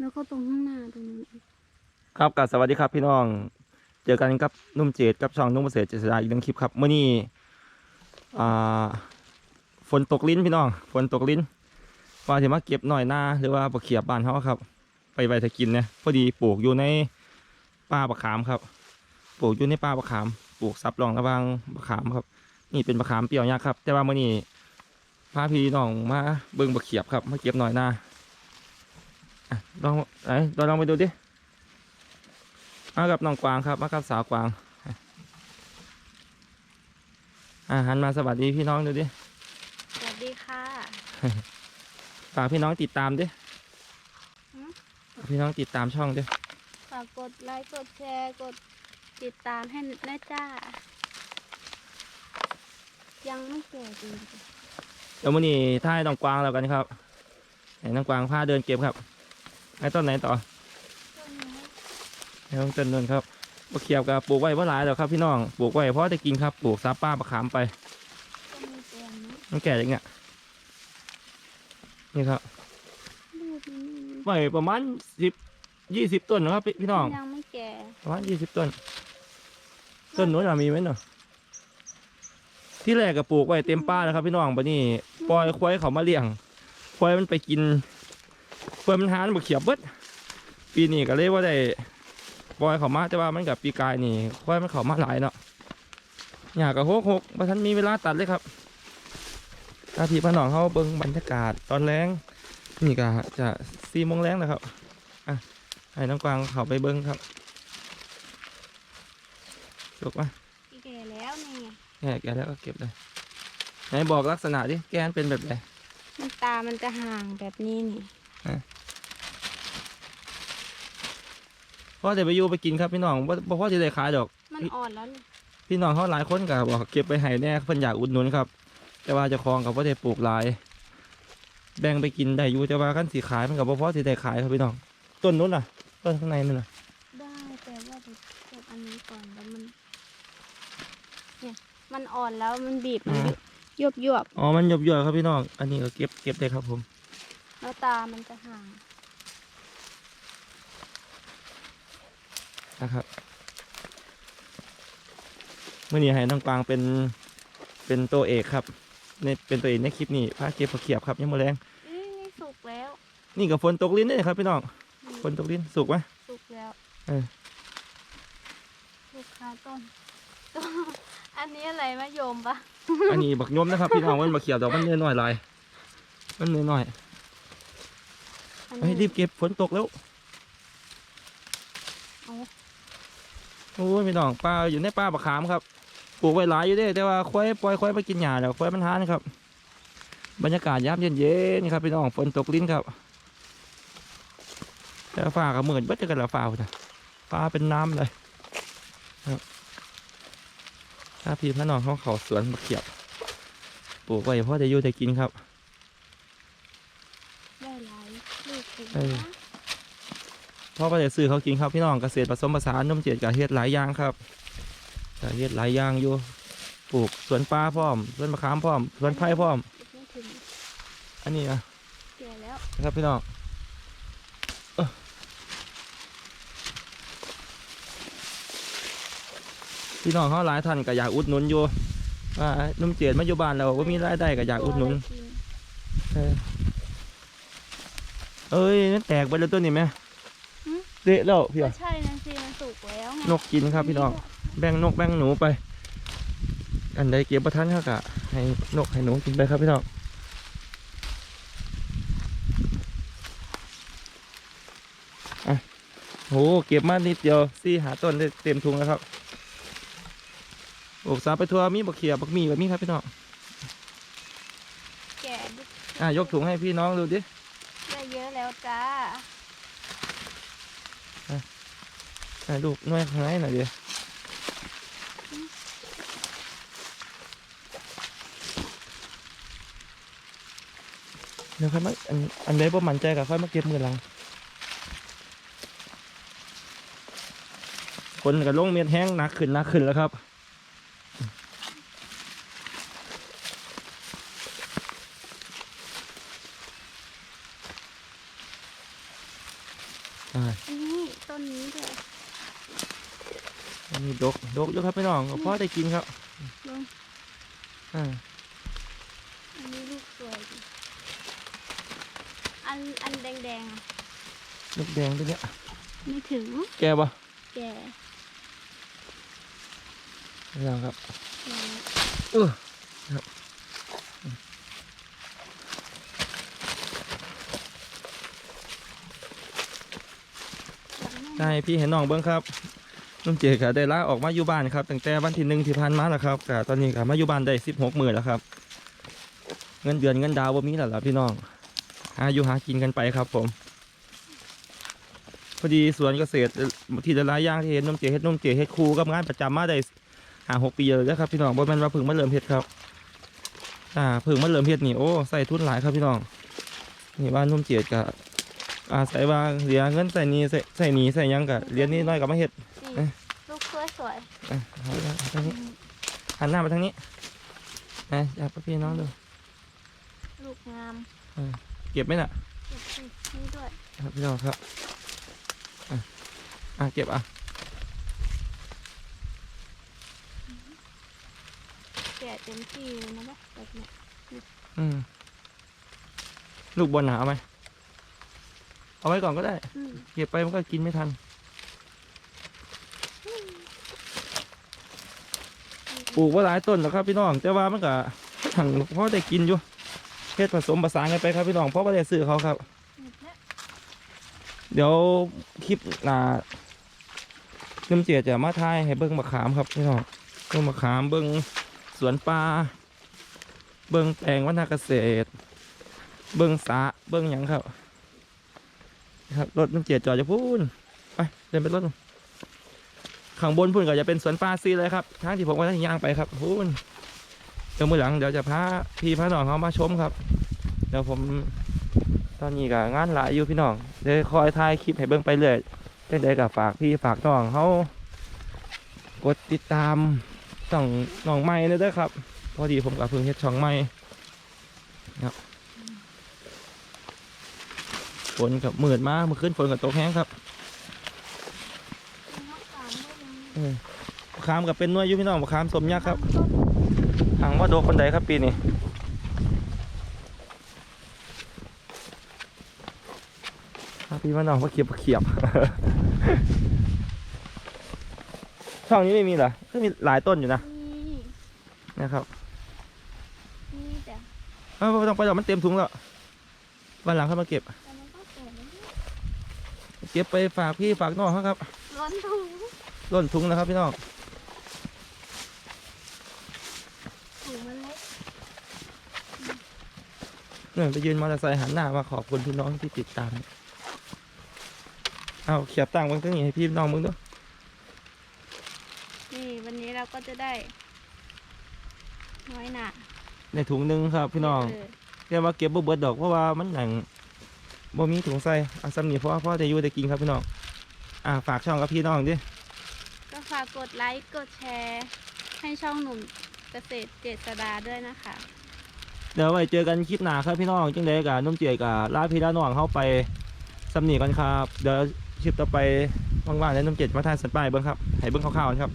แล้วก็ตรงข้างหน้าตรงนั้นครับกับสวัสดีครับพี่น้อง เจอกันกับนุ่มเจดกับช่องนุ่มเกษตรเจษดาอีกหนึ่งคลิปครับเมื่อนี้อ่าฝนตกลิ้นพี่น้องฝนตกลิ้นว่าจะมาเก็บหน่อยหน้าหรือว่าบะเขียบบ้านเขาครับ ไปไว้ถ้ากินเนี่ยพอดีปลูกอยู่ในป่าบะขามครับ ปลูกอยู่ในป่าบะขามปลูกซับรองระวางบะขามครับ นี่เป็นบะขามเปรี้ยวยักษ์ครับ แต่ว่าเมื่อนี้พาพี่น้องมาเบิ่งบะเขียบครับมาเก็บหน่อยหน้า ลองไหนเราลองไปดูดิมากับน้องกวางครับมากับสาวกวางอ่าหันมาสวัสดีพี่น้องดูดิ สวัสดีค่ะ ฝากพี่น้องติดตามดิหืมฝากพี่น้องติดตามช่องดิฝากกดไลค์ กดแชร์ กดติดตามให้นะจ้า ยังไม่แก่จริงจ้ะเดี๋ยวมื่อนี้ท่ายน้องกวางแล้วกันครับไหนน้องกวางพาเดินเก็บครับ ไอ้ต้นไหนต่อต้นนี้ไอ้ต้นต้นนนครับบะเขียบกับปลูกไว้เพราะหลายแล้วครับพี่น้องปลูกไว้เพราะจะกินครับปลูกซับป้าบะขามไปต้นนี้แก่นะมันแก่อย่างเงี้ยนี่ครับลูกนี้ไว้ประมาณสิบยี่สิบต้นนะครับพี่พี่น้องยังไม่แก่ประมาณยี่สิบต้น ต้นนู้นอะมีไหมเนาะที่แรกก็ปลูกไว้เต็มป้าแล้วครับพี่น้องบัดนี้ปล่อยควายเขามาเลี้ยงควายมันไปกิน ควายมันหานบ่เขียบเบิดปีนี้ก็เลยว่าได้ปล่อยเขามาแต่ว่ามันกับปีกายนี่ควายมันเขามาหลายเนาะอยากกับหกหกพระท่านมีเวลาตัดเลยครับถ้าพี่พี่น้องเขาเบิ่งบรรยากาศตอนแรงนี่ก็จะสี่โมงแรงแล้วครับอะให้น้องกวางเขาไปเบิ่งครับจบไหมแก่แล้วนี่ไงแกะแกะแล้วก็เก็บเลยไหนบอกลักษณะดิแกนเป็นแบบไหนมันตามันจะห่างแบบนี้นี่ พ่อจะไปอยู่ไปกินครับพี่น้องว่าพ่อจะได้ขายดอก มันอ่อนแล้วนี่พี่น้องเขาหลายคนก็บอกเก็บไปให้แน่เพิ่นอยากอุดหนุนครับ แต่ว่าเจะคลองกับว่าได้ปลูกหลาย แบ่งไปกินได้อยู่แต่ว่าขั้นสีขายมันกับพ่อจะได้ขายครับพี่น้อง ต้นนู้นน่ะ ต้นข้างในนั่นน่ะ ได้แต่ว่าเดี๋ยวเก็บอันนี้ก่อนแล้วมันเนี่ยมันอ่อนแล้วมันบีบมันยุบยุบอ๋อ มันหยบๆครับพี่น้อง อันนี้ก็เก็บเก็บได้ครับผมๆ แล้วตามันจะห่าง นะครับเมื่อนี้ให้น้องกวางเป็นเป็นตัวเอกครับในเป็นตัวเอกในคลิปนี้พาเก็บผักเขียบครับยังโมแรงเอ้ยสุกแล้ว นี่กับฝนตกลิ้นด้วยครับพี่น้องอืมฝนตกลิ้นสุกไหมสุกแล้วเออลูกค้าต้นต้นอันนี้อะไรมะยมปะอันนี้บักยมนะครับ พี่น้องมันบักเขียวดอกมันเนื้อหน่อยหลายมันเนื้อหน่อย อันเฮ้ยนี้รีบเก็บฝนตกแล้วเอาโอ้ยพี่น้องปลาอยู่ในป่าบักขามครับปลูกไว้หลายอยู่เด้แต่ว่าควายปล่อยควายไปกินหญ้าแล้วควายมันหานครับ บรรยากาศยามเย็นๆครับพี่น้องฝนตกลิ้นครับแต่ฟ้าก็เหมือนเบิดกันแล้วฟ้าพุ่นน่ะฟ้าเป็นน้ำเลยครับถ้าพี่พี่น้องเขาเขาสวนบักเขียบปลูกไว้เพราะจะอยู่ได้กินครับ ได้หลายลูกถึง เออนะเพราะว่าจะซื้อเขากินครับพี่น้องเกษตรผสมผสานนมเจียดกับเฮ็ดหลายอย่างครับกับเฮ็ดหลายอย่างอยู่ปลูกสวนปลาพร้อมสวนมะขามพร้อมสวนไผ่พร้อม ไม่ถึงอันนี้นะแก่แล้วนะครับพี่น้องเอ้อพี่น้องเขาหลายท่านก็อยากอุดหนุนอยู่ว่านุ่มเจียดมาอยู่บ้านเราก็มีรายได้ก็อยากอุดหนุนตัวะไรกิเออ เอ้ยนั่นแตกไปแล้วตัวนี้ไหมหึเละแล้วพี่ก็อะใช่นะสิมันสุกแล้วไงนกกินครับพี่น้องแบ่งนกแบ่งหนูไป อันใดเก็บประทันเขากะให้นกให้หนูกินไปครับพี่น้องอะโหเก็บมานิดเดียวซี่หาต้นได้เต็มถุงแล้วครับโอกสาไปทัวมีบักเขียบักมีแบบนี้ครับพี่น้องแก่ดิอะยกถุงให้พี่น้องดูดิได้ จ้าถ่ายรูปหน่วยข้างในหน่อยดิเดี๋ยวค่อยมาอันอันใดบ่มั่นใจก็ค่อยมาเก็บมือหลังคนกับลงเมียนแห้งหนักขึ้นหนักขึ้นแล้วครับ อ่าอันนี้ต้นนี้ด้วยอันนี้ดกดกอยู่ครับพี่น้องก็พอได้กินครับลงอ่าอันนี้ลูกสวยดิอันอันแดงๆอะลูกแดงตัวเนี้ยไม่ถึง แกบ่แก่พี่น้องครับแก่เออครับ ใช่พี่เห็นน้องเบิ้งครับนุ่มเจก็ได้ลาออกมาอยู่บ้านครับตั้งแต่วันที่หนึ่งที่ผ่านมาแล้วครับก็ตอนนี้ก็มาอยู่บ้านได้สิบหกหมื่นแล้วครับ เงินเดือนเงินดาวบ่มีแล้วล่ะพี่น้องหาอยู่หากินกันไปครับผม พอดีสวนเกษตรที่จะลายย่างที่เห็นนุ่มเจเฮ็ดนุ่มเจเฮ็ดครูกับงานประจำมาได้หาหกปีเลยนะครับพี่น้องบ่แม่นว่าพิ่งมาเริ่มเฮ็ดครับอ่าเพิ่งมาเริ่มเฮ็ดนี่โอ้ใส่ทุนหลายครับพี่น้องนี่บ้านนุ่มเจียดกับ อาศัยว่าเหลือเงินใส่หนี้ใส่ใส่หนี้ใส่หยังกับเรียนนี่น้อยกับมาเฮ็ดนี่เอ๊ะลูกสวยสวยอะเอาเอาเอาทางนี้หันหน้ามาทางนี้นะอยากพี่น้องดูลูกงามเก็บไหมน่ะเก็บสินี่ด้วยครับพี่น้องครับอะอะเก็บอะแก่เต็มที่เลยนะแบบเนี้ยอืมลูกบอลหนาเอาไหม เอาไว้ก่อนก็ได้ อืมเก็บไปมันก็กินไม่ทัน ปลูกว่าหลายต้นแล้วครับพี่น้อง แต่ว่ามันก็ถังพอได้กินอยู่เฮ็ดผสมผสานกันไปครับพี่น้องเพราะว่าได้ซื้อเขาครับ หมดแล้วเดี๋ยวคลิปหน้าน้ำเจียจะมาทายให้เบิ้งมะขามครับพี่น้องเบิ้งมะขามเบิ้งสวนปลาเบิ้งแปลงวัฒนเกษตร เบิ้งสระเบิ้งหยังครับ ครับรถน้ำเจียจอดจะพูนไปเดินไปรถข้างบนพุ่นก็จะเป็นสวนปลาซีเลยครับทางที่ผมว่าทางย่างไปครับพูนเดี๋ยวมือหลังเดี๋ยวจะพาพี่พาน้องเขามาชมครับ เดี๋ยวผมตอนนี้ก็งานหลายอยู่พี่น้องเดี๋ยวคอยถ่ายคลิปให้เบิ่งไปเรื่อยจังใดก็ฝากพี่ฝากน้องเขากดติดตามช่องน้องใหม่เลยเด้อครับ พอดีผมกับเพิ่งเฮ็ดช่องใหม่ครับ นกับมืดมาเมื่อคืนฝนกับตกแห้งครับน้องสามก็ยังเออมะขามกับเป็นหน้วยอยู่พี่น้องมะขามสมยักษ์ครับต้นหางว่าโดกคนใดครับปีนี้อะพี่มาน้องว่าเขียบเขียบช่องนี้ไม่มีเหรอก็มีหลายต้นอยู่นะนี่นะครับนี่แต่เอ้าไม่ต้องไปหรอกมันเต็มถุงแล้ววันหลังเข้ามาเก็บ แต่มันก็แก่แล้ว เนี่ยเก็บไปฝากพี่ฝากน้องเขาครับร้อนถุงล้นถุงนะครับพี่น้องถุงมันเล็กเนี่ยไปยืนมอเตอร์ไซค์หันหน้ามาขอบคุณพี่น้องที่ติดตาม เอาเขียบตั้งไว้ตรงนี้ให้พี่น้องมึงด้วยนี่วันนี้เราก็จะได้ น้อยหนาในถุงหนึงครับพี่น้องเเรียกว่าเก็บบ่เบิดดอกเพราะว่ามันหนัง บ่มีถุงใส่เอาซ้ำนี่เพราะว่าพ่อได้อยู่ได้กินครับพี่น้องอ่าฝากช่องกับพี่น้องดิก็ฝากกดไลค์กดแชร์ ให้ช่องหนุ่มเกษตรเจษดาด้วยนะคะ เดี๋ยวไว้เจอกันคลิปหน้าครับพี่น้องจังไดกับนุ่มเจียกับลาพี่ลาน้องเข้าไปสำนีกันครับ เดี๋ยวคลิปต่อไปว่างๆแล้วนุ่มเจียมาทานสันป้ายเบิ้งครับให้เบิ้งคร่าวๆครับ